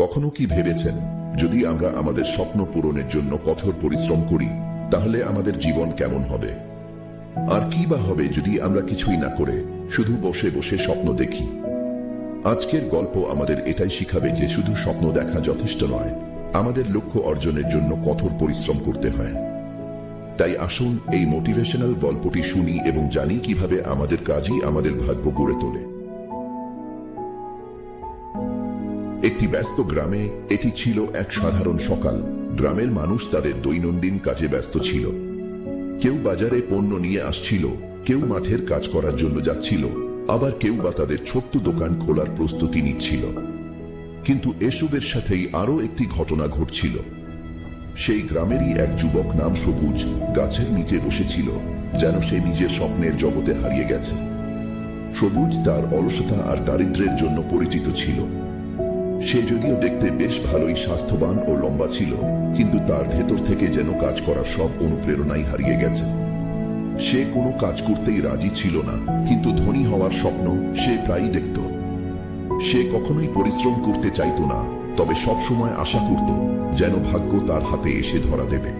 কখনো কি ভেবেছেন, যদি আমরা আমাদের স্বপ্ন পূরণের জন্য কঠোর পরিশ্রম করি, তাহলে আমাদের জীবন কেমন হবে? আর কি বা হবে যদি আমরা কিছুই না করে শুধু বসে বসে স্বপ্ন দেখি? আজকের গল্প আমাদের এটাই শিখাবে যে শুধু স্বপ্ন দেখা যথেষ্ট নয়, আমাদের লক্ষ্য অর্জনের জন্য কঠোর পরিশ্রম করতে হয়। তাই আসুন এই মোটিভেশনাল গল্পটি শুনি এবং জানি কীভাবে আমাদের কাজই আমাদের ভাগ্য গড়ে তোলে। একটি ব্যস্ত গ্রামে এটি ছিল এক সাধারণ সকাল। গ্রামের মানুষ তাদের দৈনন্দিন কাজে ব্যস্ত ছিল। কেউ বাজারে পণ্য নিয়ে আসছিল, কেউ মাঠের কাজ করার জন্য যাচ্ছিল, আবার কেউ বা তাদের ছোট্ট দোকান খোলার প্রস্তুতি নিচ্ছিল। কিন্তু এসবের সাথেই আরও একটি ঘটনা ঘটছিল। সেই গ্রামেরই এক যুবক নাম সবুজ গাছের নিচে বসেছিল, যেন সে নিজের স্বপ্নের জগতে হারিয়ে গেছে। সবুজ তার অলসতা আর দারিদ্র্যের জন্য পরিচিত ছিল। সে যদিও দেখতে বেশ ভালোই স্বাস্থ্যবান ও লম্বা ছিল, কিন্তু তার ভেতর থেকে যেন কাজ করার সব অনুপ্রেরণাই হারিয়ে গেছে। সে কোনো কাজ করতেই রাজি ছিল না, কিন্তু ধনী হওয়ার স্বপ্ন সে প্রায়ই দেখত। সে কখনোই পরিশ্রম করতে চাইতো না, তবে সবসময় আশা করত যেন ভাগ্য তার হাতে এসে ধরা দেবে।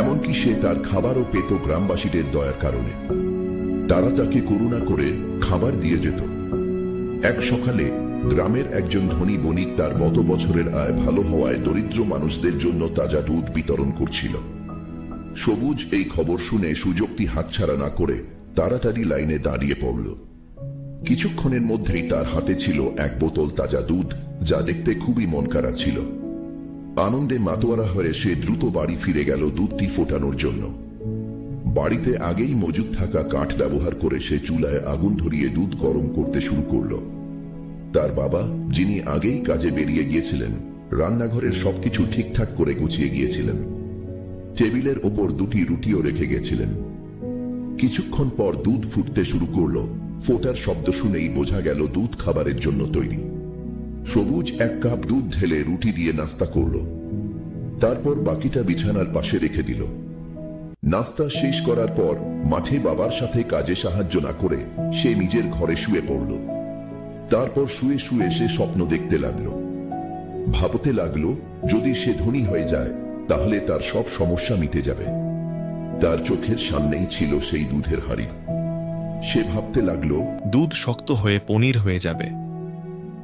এমনকি সে তার খাবারও পেত গ্রামবাসীদের দয়ার কারণে। তারা তাকে করুণা করে খাবার দিয়ে যেত। এক সকালে গ্রামের একজন ধনী বণিক তার গত বছরের আয় ভালো হওয়ায় দরিদ্র মানুষদের জন্য তাজা দুধ বিতরণ করছিল। সবুজ এই খবর শুনে সুযোগটি হাতছাড়া না করে তাড়াতাড়ি লাইনে দাঁড়িয়ে পড়ল। কিছুক্ষণের মধ্যেই তার হাতে ছিল এক বোতল তাজা দুধ, যা দেখতে খুবই মনকারা ছিল। আনন্দে মাতোয়ারা হয়ে সে দ্রুত বাড়ি ফিরে গেল দুধটি ফোটানোর জন্য। বাড়িতে আগেই মজুদ থাকা কাঠ ব্যবহার করে সে চুলায় আগুন ধরিয়ে দুধ গরম করতে শুরু করল। তার বাবা, যিনি আগেই কাজে বেরিয়ে গিয়েছিলেন, রান্নাঘরের সবকিছু ঠিকঠাক করে গুছিয়ে গিয়েছিলেন। টেবিলের ওপর দুটি রুটিও রেখে গেছিলেন। কিছুক্ষণ পর দুধ ফুটতে শুরু করল। ফোটার শব্দ শুনেই বোঝা গেল দুধ খাবারের জন্য তৈরি। সবুজ এক কাপ দুধ ঢেলে রুটি দিয়ে নাস্তা করল। তারপর বাকিটা বিছানার পাশে রেখে দিল। নাস্তা শেষ করার পর মাঠে বাবার সাথে কাজে সাহায্য না করে সে নিজের ঘরে শুয়ে পড়ল। তারপর শুয়ে শুয়ে সে স্বপ্ন দেখতে লাগল। ভাবতে লাগল, যদি সে ধনী হয়ে যায়, তাহলে তার সব সমস্যা মিটে যাবে। তার চোখের সামনেই ছিল সেই দুধের হাড়ি। সে ভাবতে লাগল, দুধ শক্ত হয়ে পনির হয়ে যাবে।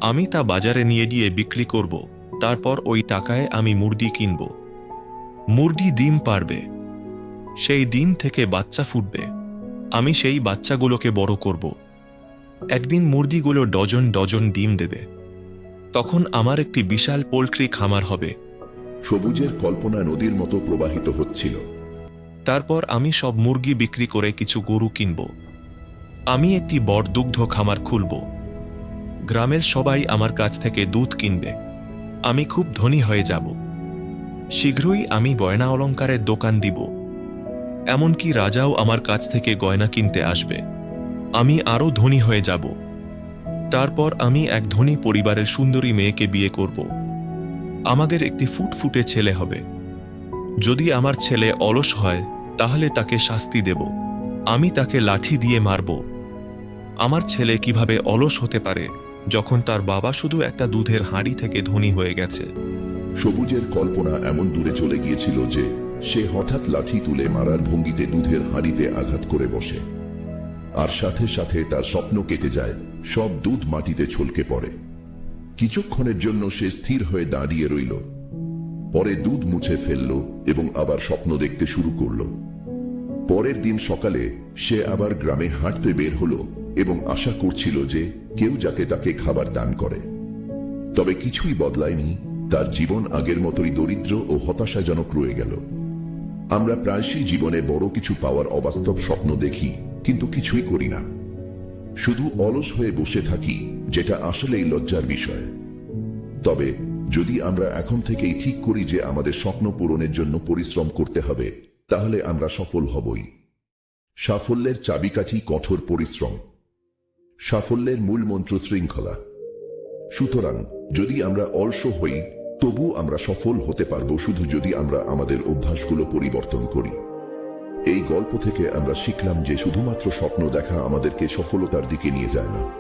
আমি তা বাজারে নিয়ে গিয়ে বিক্রি করব, তারপর ওই টাকায় আমি মুরগি কিনব। মুরগি ডিম পারবে। সেই দিন থেকে বাচ্চা ফুটবে। আমি সেই বাচ্চাগুলোকে বড় করব। একদিন মুরগিগুলো ডজন ডজন ডিম দেবে। তখন আমার একটি বিশাল পোল্ট্রি খামার হবে। সবুজের কল্পনা নদীর মতো প্রবাহিত হচ্ছিল। তারপর আমি সব মুরগি বিক্রি করে কিছু গরু কিনব। আমি একটি বড় দুগ্ধ খামার খুলব। গ্রামের সবাই আমার কাছ থেকে দুধ কিনবে। আমি খুব ধনী হয়ে যাব। শীঘ্রই আমি গয়না অলংকারের দোকান দিব। এমনকি রাজাও আমার কাছ থেকে গয়না কিনতে আসবে। আমি আরও ধনী হয়ে যাব। তারপর আমি এক ধনী পরিবারের সুন্দরী মেয়েকে বিয়ে করব। আমাদের একটি ফুটফুটে ছেলে হবে। যদি আমার ছেলে অলস হয়, তাহলে তাকে শাস্তি দেব। আমি তাকে লাঠি দিয়ে মারব। আমার ছেলে কীভাবে অলস হতে পারে, যখন তার বাবা শুধু একটা দুধের হাঁড়ি থেকে ধনী হয়ে গেছে? সবুজের কল্পনা এমন দূরে চলে গিয়েছিল যে, সে হঠাৎ লাঠি তুলে মারার ভঙ্গিতে দুধের হাঁড়িতে আঘাত করে বসে। আর সাথে সাথে তার স্বপ্ন কেটে যায়। সব দুধ মাটিতে ছলকে পড়ে। কিছুক্ষণের জন্য সে স্থির হয়ে দাঁড়িয়ে রইল। পরে দুধ মুছে ফেলল এবং আবার স্বপ্ন দেখতে শুরু করল। পরের দিন সকালে সে আবার গ্রামে হাঁটতে বের হলো এবং আশা করছিল যে কেউ যাতে তাকে খাবার দান করে। তবে কিছুই বদলায়নি, তার জীবন আগের মতোই দরিদ্র ও হতাশাজনক রয়ে গেল। আমরা প্রায়শই জীবনে বড় কিছু পাওয়ার অবাস্তব স্বপ্ন দেখি, কিন্তু কিছুই করি না। শুধু অলস হয়ে বসে থাকি, যেটা আসলেই লজ্জার বিষয়। তবে, যদি আমরা এখন থেকেই ঠিক করি যে আমাদের স্বপ্ন পূরণের জন্য পরিশ্রম করতে হবে, তাহলে আমরা সফল হবই। সাফল্যের চাবিকাঠি কঠোর পরিশ্রম। সাফল্যের মূল মন্ত্র শৃঙ্খলা সুতরাং, যদি আমরা অলস হই তবু আমরা সফল হতে পারব শুধু যদি আমরা আমাদের অভ্যাসগুলো পরিবর্তন করি। এই গল্প থেকে আমরা শিখলাম যে শুধুমাত্র স্বপ্ন দেখা আমাদেরকে সফলতার দিকে নিয়ে যায় না।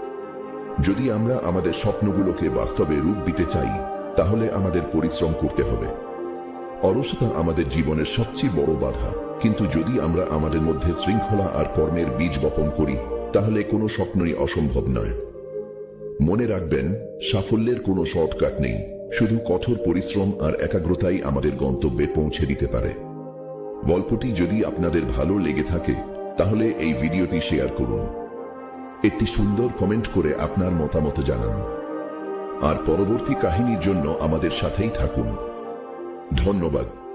যদি আমরা আমাদের স্বপ্নগুলোকে বাস্তবে রূপ দিতে চাই, তাহলে আমাদের পরিশ্রম করতে হবে। অলসতা আমাদের জীবনের সবচেয়ে বড় বাধা। কিন্তু যদি আমরা আমাদের মধ্যে শৃঙ্খলা আর কর্মের বীজ বপন করি, তাহলে কোনো স্বপ্নই অসম্ভব নয়। মনে রাখবেন, সাফল্যের কোনো শর্টকাট নেই। শুধু কঠোর পরিশ্রম আর একাগ্রতাই আমাদের গন্তব্যে পৌঁছে দিতে পারে। গল্পটি যদি আপনাদের ভালো লেগে থাকে, তাহলে এই ভিডিওটি শেয়ার করুন। একটি সুন্দর কমেন্ট করে আপনার মতামত জানান। আর পরবর্তী কাহিনীর জন্য আমাদের সাথেই থাকুন। ধন্যবাদ।